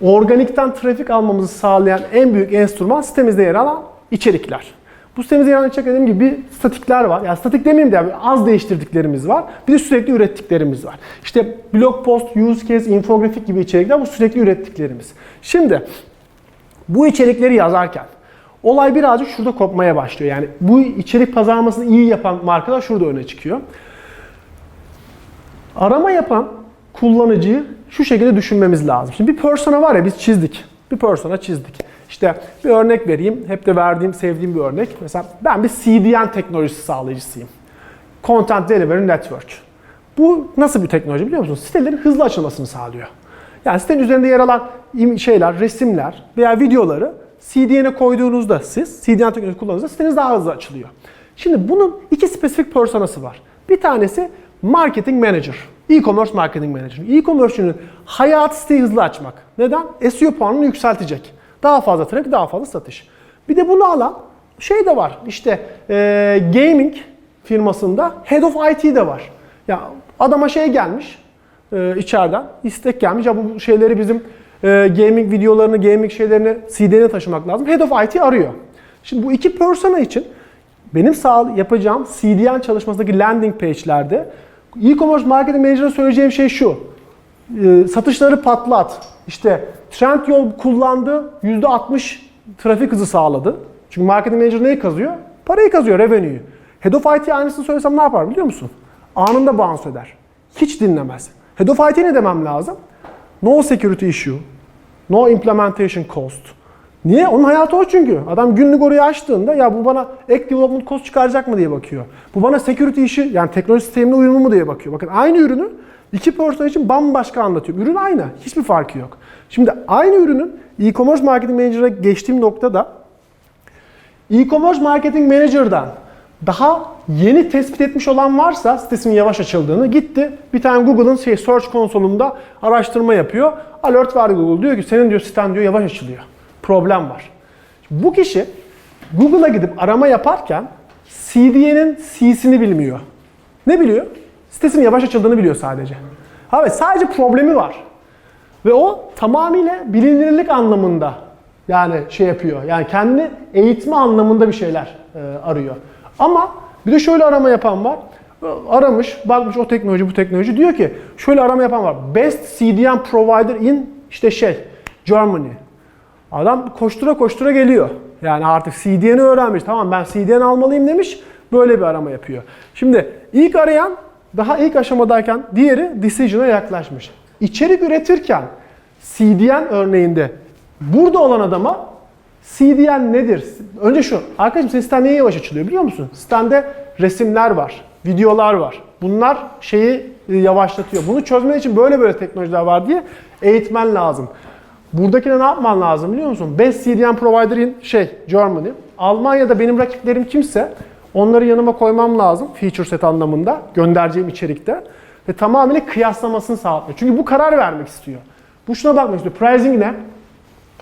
organikten trafik almamızı sağlayan en büyük enstrüman sitemizde yer alan içerikler. Bu sitemizde yer alan içerik dediğim gibi bir statikler var. Yani statik demeyeyim de yani az değiştirdiklerimiz var. Bir de sürekli ürettiklerimiz var. İşte blog post, use case, infografik gibi içerikler bu sürekli ürettiklerimiz. Şimdi bu içerikleri yazarken olay birazcık şurada kopmaya başlıyor. Yani bu içerik pazarlamasını iyi yapan markalar şurada öne çıkıyor. Arama yapan kullanıcıyı şu şekilde düşünmemiz lazım. Şimdi bir persona var ya biz çizdik. Bir persona çizdik. İşte bir örnek vereyim. Hep de verdiğim, sevdiğim bir örnek. Mesela ben bir CDN teknolojisi sağlayıcısıyım. Content Delivery Network. Bu nasıl bir teknoloji biliyor musunuz? Sitelerin hızlı açılmasını sağlıyor. Yani sitenin üzerinde yer alan şeyler, resimler veya videoları CDN'e koyduğunuzda siz, CDN teknolojisi kullandığınızda siteniz daha hızlı açılıyor. Şimdi bunun iki spesifik personası var. Bir tanesi Marketing Manager. E-commerce Marketing Manager. E-commerce'ünün hayatı siteyi hızlı açmak. Neden? SEO puanını yükseltecek. Daha fazla trafik, daha fazla satış. Bir de bunu alan şey de var. İşte eee, gaming firmasında Head of IT de var. Ya adama şey gelmiş e, içeriden istek gelmiş. Ya bu şeyleri bizim e, gaming videolarını, gaming şeylerini CD'ne taşımak lazım. Head of IT arıyor. Şimdi bu iki persona için benim sağ yapacağım CDN çalışmasındaki landing page'lerde e-commerce marketing manager'a söyleyeceğim şey şu. E, satışları patlat. İşte Trendyol kullandı, %60 trafik hızı sağladı. Çünkü marketing manager neyi kazıyor? Parayı kazıyor, revenue'yu. Head of IT aynısını söylesem ne yapar biliyor musun? Anında bounce eder. Hiç dinlemez. Head of IT ne demem lazım? No security issue. No implementation cost. Niye? Onun hayatı o çünkü. Adam günlük orayı açtığında ya bu bana ek development cost çıkaracak mı diye bakıyor. Bu bana security işi yani teknoloji sistemine uyumlu mu diye bakıyor. Bakın aynı ürünü iki person için bambaşka anlatıyorum. Ürün aynı. Hiçbir farkı yok. Şimdi aynı ürünün e-commerce marketing manager'a geçtiğim noktada e-commerce marketing manager'dan daha yeni tespit etmiş olan varsa sitesinin yavaş açıldığını gitti. Bir tane Google'ın şey search konsolunda araştırma yapıyor. Alert var Google diyor ki senin diyor siten diyor yavaş açılıyor. Problem var. Bu kişi Google'a gidip arama yaparken CDN'in C'sini bilmiyor. Ne biliyor? Sitesinin yavaş açıldığını biliyor sadece. Ha sadece problemi var. Ve o tamamıyla bilinirlik anlamında yani şey yapıyor. Yani kendini eğitme anlamında bir şeyler e, arıyor. Ama bir de şöyle arama yapan var. Aramış, bakmış o teknoloji bu teknoloji. Diyor ki şöyle arama yapan var. Best CDN provider in işte şey Germany. Adam koştura koştura geliyor. Yani artık CDN'i öğrenmiş. Tamam ben CDN almalıyım demiş. Böyle bir arama yapıyor. Şimdi ilk arayan daha ilk aşamadayken diğeri decision'a yaklaşmış. İçerik üretirken CDN örneğinde burada olan adama CDN nedir? Önce şu. Arkadaşım senin siten niye yavaş açılıyor biliyor musun? Sitende resimler var, videolar var. Bunlar şeyi e, yavaşlatıyor. Bunu çözmen için böyle böyle teknolojiler var diye eğitmen lazım. Buradakine ne yapman lazım biliyor musun? Best CDN provider in şey Germany. Almanya'da benim rakiplerim kimse onları yanıma koymam lazım feature set anlamında göndereceğim içerikte ve tamamıyla kıyaslamasını sağlıyor. Çünkü bu karar vermek istiyor. Bu şuna bakmak istiyor. Pricing ne?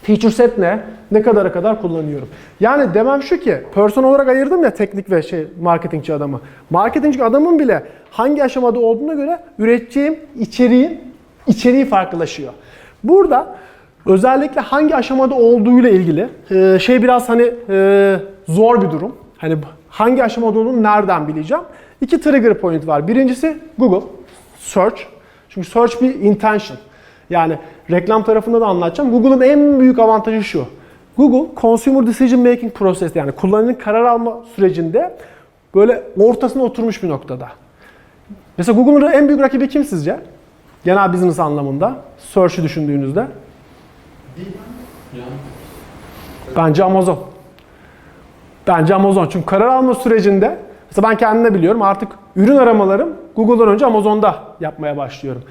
Feature set ne? Ne kadara kadar kullanıyorum? Yani demem şu ki, person olarak ayırdım ya teknik ve şey marketingçi adamı. Marketingçi adamın bile hangi aşamada olduğuna göre üreteceğim içeriğin içeriği farklılaşıyor. Burada özellikle hangi aşamada olduğuyla ilgili e, şey biraz hani e, zor bir durum. Hani hangi aşamada olduğunu nereden bileceğim? İki trigger point var. Birincisi Google Search. Çünkü search bir intention. Yani reklam tarafında da anlatacağım. Google'ın en büyük avantajı şu. Google Consumer Decision Making Process yani kullanıcının karar alma sürecinde böyle ortasına oturmuş bir noktada. Mesela Google'ın en büyük rakibi kim sizce? Genel business anlamında. Search'ü düşündüğünüzde. Bence Amazon. Bence Amazon. Çünkü karar alma sürecinde mesela ben kendim de biliyorum artık ürün aramalarım Google'dan önce Amazon'da yapmaya başlıyorum.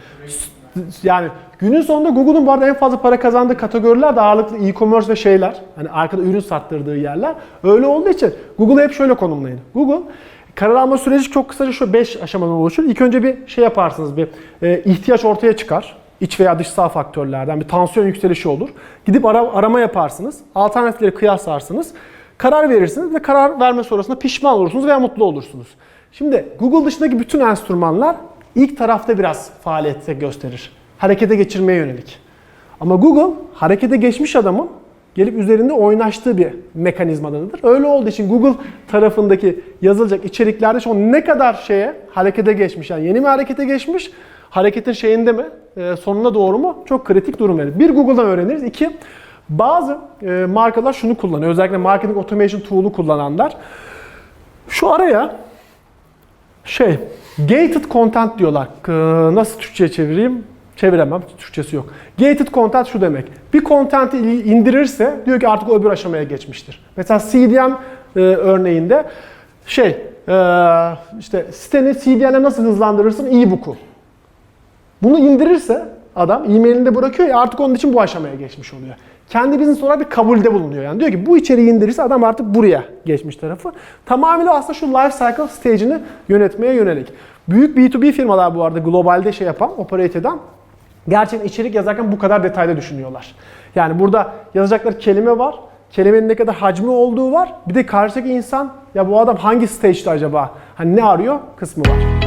Yani günün sonunda Google'un bu arada en fazla para kazandığı kategoriler de ağırlıklı e-commerce ve şeyler. Hani arkada ürün sattırdığı yerler. Öyle olduğu için Google'ı hep şöyle konumlayın. Google karar alma süreci çok kısaca şu 5 aşamadan oluşur. İlk önce bir şey yaparsınız, bir e, ihtiyaç ortaya çıkar. İç veya dışsal faktörlerden bir tansiyon yükselişi olur. Gidip ara, arama yaparsınız. Alternatifleri kıyaslarsınız. Karar verirsiniz ve karar verme sonrasında pişman olursunuz veya mutlu olursunuz. Şimdi Google dışındaki bütün enstrümanlar ilk tarafta biraz faaliyette gösterir. Harekete geçirmeye yönelik. Ama Google harekete geçmiş adamın gelip üzerinde oynaştığı bir mekanizmadanıdır. Öyle olduğu için Google tarafındaki yazılacak içeriklerde şu ne kadar şeye harekete geçmiş yani yeni mi harekete geçmiş hareketin şeyinde mi e, sonuna doğru mu çok kritik durum verir. Bir Google'dan öğreniriz. İki bazı e, markalar şunu kullanıyor. Özellikle marketing automation tool'u kullananlar. Şu araya şey gated content diyorlar. Nasıl Türkçe'ye çevireyim? Çeviremem. Türkçesi yok. Gated content şu demek. Bir content'i indirirse diyor ki artık o öbür aşamaya geçmiştir. Mesela CDN e, örneğinde şey e, işte siteni CDN'e nasıl hızlandırırsın? E-book'u. Bunu indirirse adam e-mailinde bırakıyor ya artık onun için bu aşamaya geçmiş oluyor. Kendi business olarak bir kabulde bulunuyor. Yani diyor ki bu içeriği indirirse adam artık buraya geçmiş tarafı. Tamamıyla aslında şu life cycle stage'ini yönetmeye yönelik. Büyük B2B firmalar bu arada globalde şey yapan, operate eden gerçekten içerik yazarken bu kadar detayda düşünüyorlar. Yani burada yazacakları kelime var. Kelimenin ne kadar hacmi olduğu var. Bir de karşıdaki insan ya bu adam hangi stage'de acaba? Hani ne arıyor kısmı var.